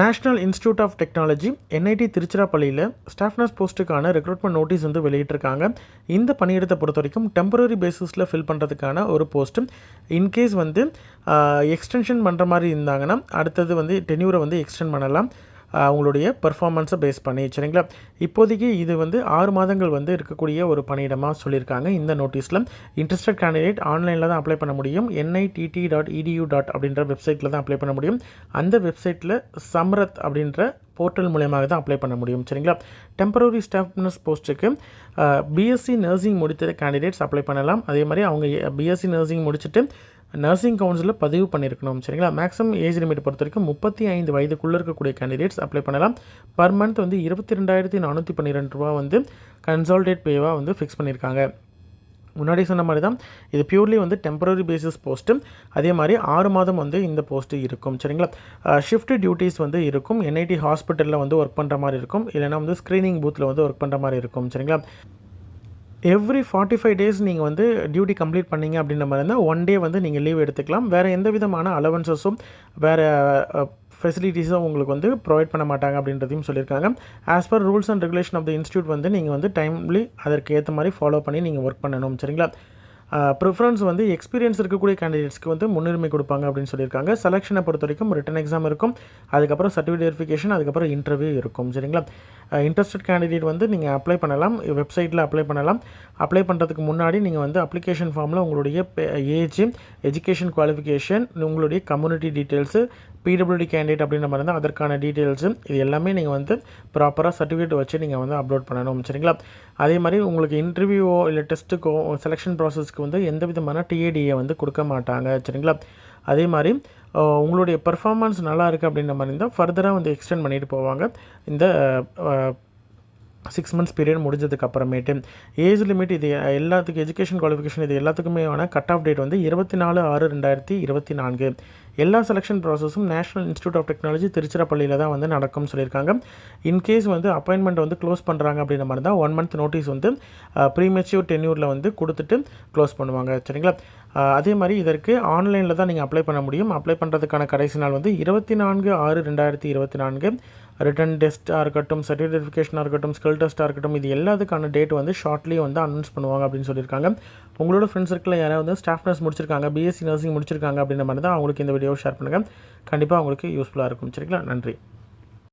National Institute of Technology NIT திருச்சிராப்பள்ளியில் staff nurse போஸ்ட்டுக்கான recruitment notice வந்து வெளியிட்டிருக்காங்க. இந்த பணியிடத்தை பொறுத்த வரைக்கும் டெம்பரரி பேசிஸில் ஃபில் பண்ணுறதுக்கான ஒரு போஸ்ட்டு இன்கேஸ் வந்து எக்ஸ்டென்ஷன் பண்ணுற மாதிரி இருந்தாங்கன்னா அடுத்தது வந்து டென்யூரை வந்து எக்ஸ்டெண்ட் பண்ணலாம். உங்களுடைய அவங்களுடைய பெர்ஃபார்மன்ஸை பேஸ் பண்ணி சரிங்களா? இப்போதைக்கு இது வந்து ஆறு மாதங்கள் வந்து இருக்கக்கூடிய ஒரு பணியிடமாக சொல்லியிருக்காங்க. இந்த நோட்டீஸில் இன்ட்ரெஸ்டட் கேண்டிடேட் ஆன்லைனில் தான் அப்ளை பண்ண முடியும். என்ஐடிடி டாட் இடியூ டாட் அப்படின்ற வெப்சைட்டில் தான் அப்ளை பண்ண முடியும். அந்த வெப்சைட்டில் சம்ரத் அப்படின்ற போர்ட்டல் மூலயமாக தான் அப்ளை பண்ண முடியும் சரிங்களா? டெம்பரரி ஸ்டாஃப் நர்ஸ் போஸ்ட்டுக்கு பிஎஸ்சி நர்சிங் முடித்த கேண்டிடேட்ஸ் அப்ளை பண்ணலாம். அதே மாதிரி அவங்க பிஎஸ்சி நர்சிங் முடிச்சுட்டு நர்சிங் கவுன்சிலில் பதிவு பண்ணியிருக்கணும் சரிங்களா? மேக்ஸிமம் ஏஜ் லிமிட் பொறுத்த வரைக்கும் முப்பத்தி ஐந்து வயதுக்குள்ளே இருக்கக்கூடிய கேண்டிடேட்ஸ் அப்ளை பண்ணலாம். பர் மந்த் வந்து இருபத்தி ரெண்டாயிரத்தி நானூற்றி பன்னிரெண்டு ரூபா வந்து கன்சால்டேட் பேவாக வந்து ஃபிக்ஸ் பண்ணியிருக்காங்க. முன்னாடி சொன்ன மாதிரி தான் இது பியூர்லி வந்து டெம்பரரி பேசிஸ் போஸ்ட்டு அதே மாதிரி ஆறு மாதம் வந்து இந்த போஸ்ட்டு இருக்கும் சரிங்களா? ஷிஃப்ட் டியூட்டிஸ் வந்து இருக்கும். என்ஐடி ஹாஸ்பிட்டலில் வந்து ஒர்க் பண்ணுற மாதிரி இருக்கும். இல்லைனா வந்து ஸ்க்ரீனிங் பூத்தில் வந்து ஒர்க் பண்ணுற மாதிரி இருக்கும் சரிங்களா? எவ்ரி ஃபார்ட்டி ஃபைவ் டேஸ் நீங்கள் வந்து டியூட்டி கம்ப்ளீட் பண்ணீங்க அப்படின்ற மாதிரி இருந்தால் ஒன் டே வந்து நீங்கள் லீவ் எடுத்துக்கலாம். வேறு எந்த விதமான அலவன்சஸும் வேறு ஃபெசிலிட்டிஸும் உங்களுக்கு வந்து ப்ரொவைட் பண்ண மாட்டாங்க அப்படின்றதையும் சொல்லியிருக்காங்க. As per rules and regulation of the institute வந்து நீங்கள் வந்து டைம்லி அதற்கு ஏற்ற மாதிரி ஃபாலோ பண்ணி நீங்கள் ஒர்க் பண்ணணும் சரிங்களா? ப்ரிஃபரன்ஸ் வந்து எக்ஸ்பீரியன்ஸ் இருக்கக்கூடிய கேண்டிடேட்ஸ்க்கு வந்து முன்னுரிமை கொடுப்பாங்க அப்படின்னு சொல்லியிருக்காங்க. செலெக்ஷனை பொறுத்த வரைக்கும் ரிட்டன் எக்ஸாம் இருக்கும். அதுக்கப்புறம் சர்டிஃபிகேட் வெரிஃபிகேஷன் அதுக்கப்புறம் இன்டர்வியூ இருக்கும் சரிங்களா? இன்ட்ரெஸ்டட் கேண்டிடேட் வந்து நீங்கள் அப்ளை பண்ணலாம் வெப்சைட்டில் அப்ளை பண்ணலாம். அப்ளை பண்ணுறதுக்கு முன்னாடி நீங்கள் வந்து அப்ளிகேஷன் ஃபார்மில் உங்களுடைய ஏஜ் எஜுகேஷன் குவாலிஃபிகேஷன் உங்களுடைய கம்யூனிட்டி டீட்டெயில்ஸு பிடபிள்யூடி கேண்டிடேட் அப்படின்ற மாதிரி இருந்தால் அதற்கான டீட்டெயில்ஸு இது எல்லாமே நீங்கள் வந்து ப்ராப்பராக சர்டிஃபிகேட் வச்சு நீங்கள் வந்து அப்லோட் பண்ணணும் சரிங்களா? அதே மாதிரி உங்களுக்கு இன்டர்வியூவோ இல்லை டெஸ்ட்டுக்கோ செலெக்ஷன் ப்ராசஸ்க்கு வந்து எந்த விதமான டிஏடியை வந்து கொடுக்க மாட்டாங்க சரிங்களா? அதே மாதிரி உங்களுடைய பர்ஃபார்மன்ஸ் நல்லா இருக்குது அப்படின்ற மாதிரி இருந்தால் ஃபர்தராக வந்து எக்ஸ்டெண்ட் பண்ணிட்டு போவாங்க. இந்த சிக்ஸ் மந்த்ஸ் பீரியட் முடிஞ்சதுக்கு அப்புறமேட்டு ஏஜ் லிமிட் இது எல்லாத்துக்கும் எஜுகேஷன் குவாலிஃபிகேஷன் இது எல்லாத்துக்குமே ஆன கட் ஆஃப் டேட் வந்து இருபத்தி நாலு ஆறு ரெண்டாயிரத்தி இருபத்தி நான்கு. எல்லா செலெக்ஷன் ப்ராசஸும் நேஷனல் இன்ஸ்டியூட் ஆஃப் டெக்னாலஜி திருச்சிராப்பள்ளியில் தான் வந்து நடக்கும்னு சொல்லியிருக்காங்க. இன்கேஸ் வந்து அப்பாயின்மெண்ட் வந்து க்ளோஸ் பண்ணுறாங்க அப்படின்ற மாதிரி தான் ஒன் மந்த் நோட்டீஸ் வந்து ப்ரீமெச்சியூர் டென்யூரில் வந்து கொடுத்துட்டு க்ளோஸ் பண்ணுவாங்க. சரிங்களா? அதே மாதிரி இதற்கு ஆன்லைனில் தான் நீங்கள் அப்ளை பண்ண முடியும். அப்ளை பண்ணுறதுக்கான கடைசி நாள் வந்து இருபத்தி நான்கு ஆறு ரெண்டாயிரத்தி இருபத்தி நான்கு. ரிட்டன் டெஸ்ட்டாக இருக்கட்டும் சர்டிஃபிகேஷனாக இருக்கட்டும் ஸ்கில் டெஸ்ட்டாக இருக்கட்டும் இது எல்லாத்துக்கான டேட் வந்து ஷார்ட்லி வந்து அனௌன்ஸ் பண்ணுவாங்க அப்படின்னு சொல்லியிருக்காங்க. உங்களோட ஃப்ரெண்ட்ஸ் சர்க்கிளில் யாராவது வந்து ஸ்டாஃப் நர்ஸ் முடிச்சிருக்காங்க பிஎஸ்சி நர்சிங் முடிச்சிருக்காங்க அப்படின்ற மாதிரி தான் அவங்களுக்கு இந்த வீடியோ ஷேர் பண்ணுங்கள் கண்டிப்பாக அவங்களுக்கு யூஸ்ஃபுல்லாக இருக்கும். சரிங்களா? நன்றி.